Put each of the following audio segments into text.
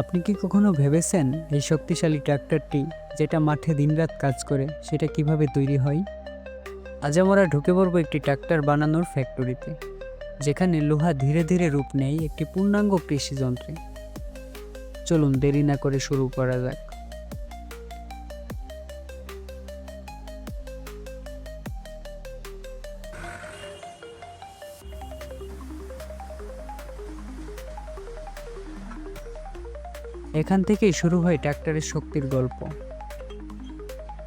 আপনি কি কখনো ভেবেছেন এই শক্তিশালী ট্র্যাক্টরটি যেটা মাঠে দিনরাত কাজ করে, সেটা কীভাবে তৈরি হয়? আজ আমরা ঢুকে পড়ব একটি ট্র্যাক্টর বানানোর ফ্যাক্টরিতে, যেখানে লোহা ধীরে ধীরে রূপ নেয় একটি পূর্ণাঙ্গ কৃষিযন্ত্রে। চলুন দেরি না করে শুরু করা যাক। এখান থেকেই শুরু হয় ট্র্যাক্টরের শক্তির গল্প।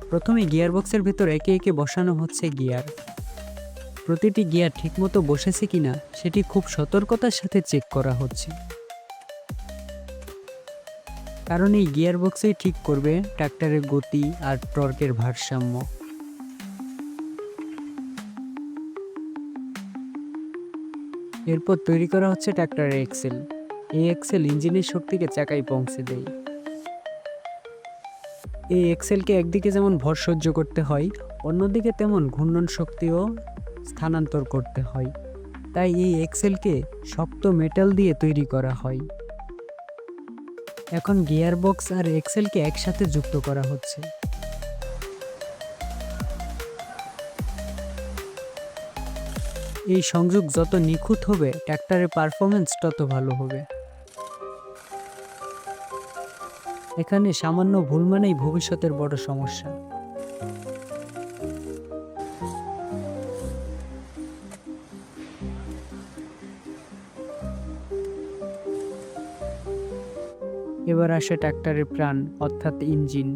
প্রথমে গিয়ার বক্সের ভিতর একে একে বসানো হচ্ছে গিয়ার। প্রতিটি গিয়ার ঠিকমতো বসেছে কিনা সেটি খুব সতর্কতার সাথে চেক করা হচ্ছে। কারণ এই গিয়ার বক্সেই ঠিক করবে ট্র্যাক্টরের গতি আর টর্কের ভারসাম্য। এরপর তৈরি করা হচ্ছে ট্র্যাক্টরের এক্সেল। এই এক্সেল ইঞ্জিনের শক্তিকে চাকায় পৌঁছে দেয়। এই এক্সেলকে একদিকে যেমন ভর সহ্য করতে হয়, অন্যদিকে তেমন ঘূর্ণন শক্তিও স্থানান্তর করতে হয়। তাই এই এক্সেলকে শক্ত মেটাল দিয়ে তৈরি করা হয়। এখন গিয়ার বক্স আর এক্সেলকে একসাথে যুক্ত করা হচ্ছে। এই সংযোগ যত নিখুঁত হবে ট্র্যাক্টরের পারফরমেন্স তত ভালো হবে। এখানে সামান্য ভুল মানেই ভবিষ্যতের বড় সমস্যা। এবার আসে ট্র্যাক্টরের প্রাণ, অর্থাৎ ইঞ্জিন।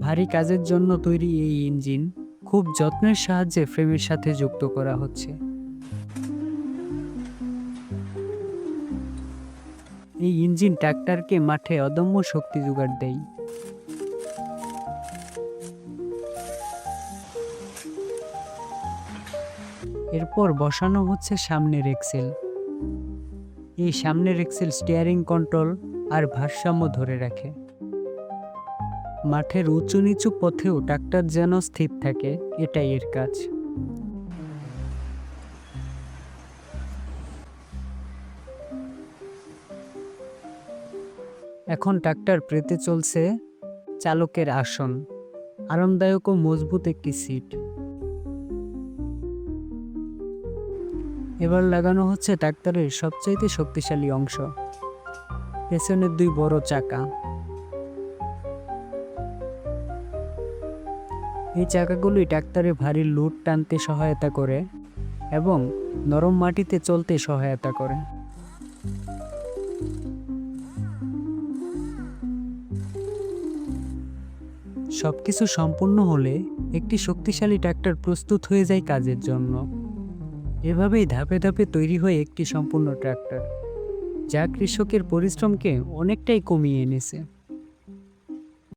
ভারী কাজের জন্য তৈরি এই ইঞ্জিন খুব যত্নের সাহায্যে ফ্রেমের সাথে যুক্ত করা হচ্ছে। এই ইঞ্জিন ট্র্যাক্টরকে মাঠে অদম্য শক্তি জোগাড় দেয়। এরপর বসানো হচ্ছে সামনের এক্সেল। এই সামনের এক্সেল স্টিয়ারিং কন্ট্রোল আর ভারসাম্য ধরে রাখে। মাঠের উঁচু নিচু পথেও ট্রাক্টর যেন স্থির থাকে, এটাই এর কাজ। এখন ট্রাক্টর পেতে চলছে চালকের আসন। আরামদায়ক ও মজবুত একটি সিট। এবার লাগানো হচ্ছে ট্রাক্টরের সবচাইতে শক্তিশালী অংশ। পেছনের দুই বড় চাকা। এই চাকাগুলি ট্রাক্টরে ভারী লোড টানতে সহায়তা করে এবং নরম মাটিতে চলতে সহায়তা করে। সবকিছু সম্পূর্ণ হলে একটি শক্তিশালী ট্র্যাক্টর প্রস্তুত হয়ে যায় কাজের জন্য। এভাবেই ধাপে ধাপে তৈরি হয় একটি সম্পূর্ণ ট্র্যাক্টর, যা কৃষকের পরিশ্রমকে অনেকটাই কমিয়ে এনেছে।